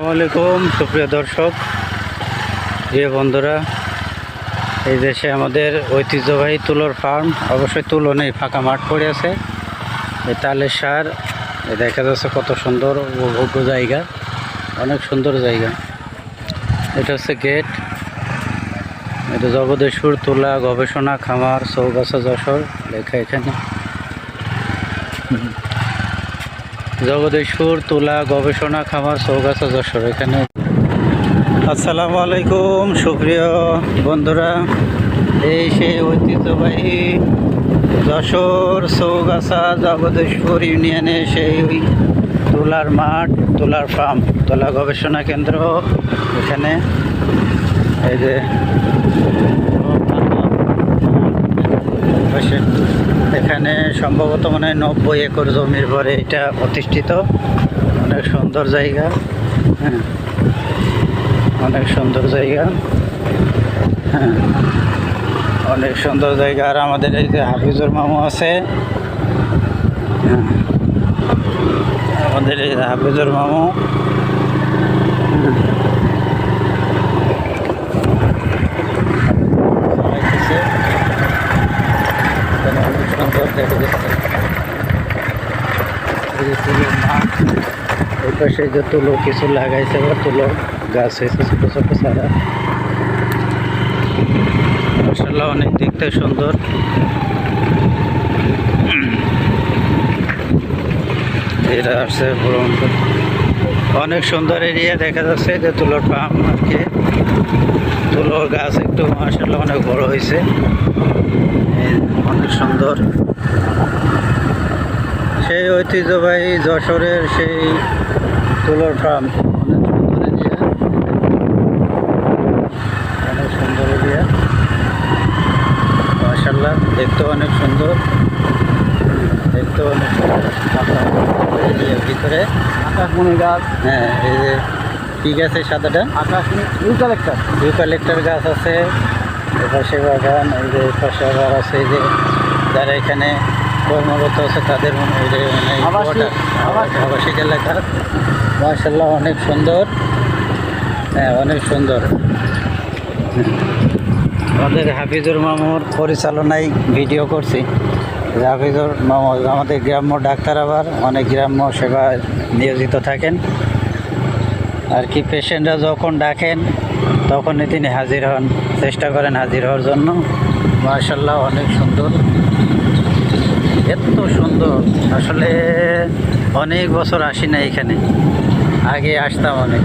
আসসালামাইকুম সুপ্রিয় দর্শক। প্রিয় বন্ধুরা, এই দেশে আমাদের ঐতিহ্যবাহী তুলোর ফার্ম, অবশ্যই তুলো নেই, ফাঁকা মাঠ পড়ে আছে। এই তালের সার দেখা যাচ্ছে কত সুন্দর, উপভোগ্য জায়গা, অনেক সুন্দর জায়গা। এটা হচ্ছে গেট। এটা জগদেশ্বর তুলা গবেষণা খামার, চৌগাছা যশোর, লেখা এখানে। জগদীশপুর তুলা, গবেষণা, খামার, চৌগাছা, যশোর, এখানে। আসসালামু আলাইকুম, সুপ্রিয় বন্ধুরা। এই সেই ঐতিহ্যবাহী যশোর, চৌগাছা জগদীশপুর ইউনিয়নে সেই তুলার মাঠ, তুলার ফার্ম, তুলা গবেষণা কেন্দ্র এখানে। এই যে পাশে এখানে সম্ভবত মানে নব্বই একর জমির পরে এটা প্রতিষ্ঠিত অনেক সুন্দর জায়গা। হ্যাঁ। অনেক সুন্দর জায়গা। হ্যাঁ। অনেক সুন্দর জায়গা। আর আমাদের এই যে হাফিজুর মামু আছে। হ্যাঁ। আমাদের এই যে হাফিজুর মামু চালাইতেছে। এখানে অনেক সুন্দর দেখা যাচ্ছে তুলোর মাঠ পাশে যে তুলো কিছু লাগাইছে বা তুলো গাছ হয়েছে ছোটো ছোটো সারা। মাসাল্লাহ অনেক দেখতে সুন্দর। এরা আসছে অনেক সুন্দর এরিয়া দেখা যাচ্ছে যে তুলোর পাম্প আর কি। তুলোর গাছ একটু মাসাল্লাহ অনেক বড় হয়েছে। অনেক সুন্দর। সেই ঐতিহ্যবাহী যশোরের সেই তুলোর ফার্ম। অনেক সুন্দর এরিয়া অনেক সুন্দর এরিয়া মাসাল্লাহ দেখতেও অনেক সুন্দর। দেখতেও অনেক সুন্দর। এরিয়ার ভিতরে। আকাশমণি গাছ। হ্যাঁ এই যে কী গাছ সাদাটা? আকাশমণি ইউকালেক্টার ইউক্যালিপ্টার গাছ আছে। এপাশে বাগান এই যে এপাশে আবার আছে এই যে যারা এখানে কর্মরত আছে তাদের মনে মানে আবাসিক- এলাকা। মার্শাল্লাহ অনেক সুন্দর। হ্যাঁ অনেক সুন্দর। আমাদের হাফিজুর মামুর পরিচালনায় ভিডিও করছি। হাফিজুর মামু আমাদের গ্রাম্য ডাক্তার আবার অনেক গ্রাম্য সেবায় নিয়োজিত থাকেন। আর কি পেশেন্টরা যখন ডাকেন তখনই তিনি হাজির হন। চেষ্টা করেন হাজির হওয়ার জন্য। মার্শাল্লাহ অনেক সুন্দর। এত সুন্দর। আসলে অনেক বছর আসি না এখানে। আগে আসতাম অনেক।